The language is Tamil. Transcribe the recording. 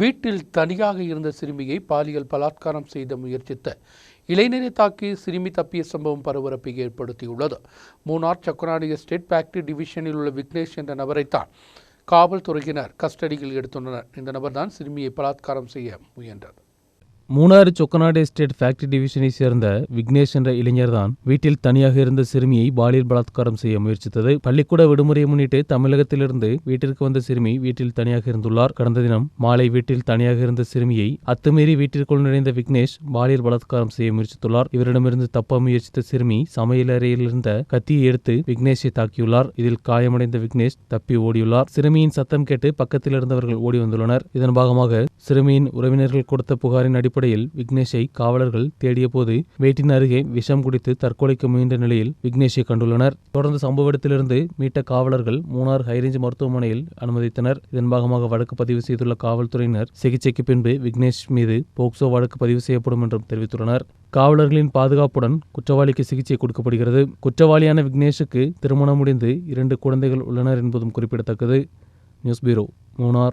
வீட்டில் தனியாக இருந்த சிறுமியை பாலியல் பலாத்காரம் செய்த முயற்சித்த இளைஞரை தாக்கி சிறுமி தப்பிய சம்பவம் பரபரப்பை ஏற்படுத்தியுள்ளது. மூணார் சக்கராடி எஸ்டேட் ஃபேக்டரி டிவிஷனில் உள்ள விக்னேஷ் என்ற நபரைத்தான் காவல்துறையினர் கஸ்டடியில் எடுத்துள்ளனர். இந்த நபர்தான் சிறுமியை பலாத்காரம் செய்ய முயன்றார் மூணாறு சொக்கநாடு எஸ்டேட் ஃபேக்டரி டிவிஷனை சேர்ந்த விக்னேஷ் என்ற இளைஞர்தான் வீட்டில் தனியாக இருந்த சிறுமியை பாலியல் பலாத்காரம் செய்ய முயற்சித்தது. பள்ளிக்கூட விடுமுறையை முன்னிட்டு தமிழகத்திலிருந்து வீட்டிற்கு வந்த சிறுமி வீட்டில் தனியாக இருந்துள்ளார். கடந்த தினம் மாலை வீட்டில் தனியாக இருந்த சிறுமியை அத்துமீறி வீட்டிற்குள் நுழைந்த விக்னேஷ் பாலியல் பலாத்காரம் செய்ய முயற்சித்துள்ளார். இவரிடமிருந்து தப்ப முயற்சித்த சிறுமி சமையல் அறையில் இருந்த கத்தியை எடுத்து விக்னேஷை தாக்கியுள்ளார். இதில் காயமடைந்த விக்னேஷ் தப்பி ஓடியுள்ளார். சிறுமியின் சத்தம் கேட்டு பக்கத்தில் இருந்தவர்கள் ஓடி வந்துள்ளனர். இதன் பாகமாக சிறுமியின் உறவினர்கள் கொடுத்த புகாரின் அடிப்படையில் விக்னேஷை காவலர்கள் தேடியபோது வீட்டின் அருகே விஷம் குடித்து தற்கொலைக்கு முயன்ற நிலையில் விக்னேஷை கண்டுள்ளனர். தொடர்ந்து சம்பவ இடத்திலிருந்து மீட்ட காவலர்கள் மூணார் ஹைரேஞ்ச் மருத்துவமனையில் அனுமதித்தனர். இதன் பாகமாக வழக்கு பதிவு செய்துள்ள காவல்துறையினர் சிகிச்சைக்கு பின்பு விக்னேஷ் மீது போக்சோ வழக்கு பதிவு செய்யப்படும் என்றும் தெரிவித்துள்ளனர். காவலர்களின் பாதுகாப்புடன் குற்றவாளிக்கு சிகிச்சை கொடுக்கப்படுகிறது. குற்றவாளியான விக்னேஷுக்கு திருமணம் முடிந்து இரண்டு குழந்தைகள் உள்ளனர் என்பதும் குறிப்பிடத்தக்கது. News bureau Munnar.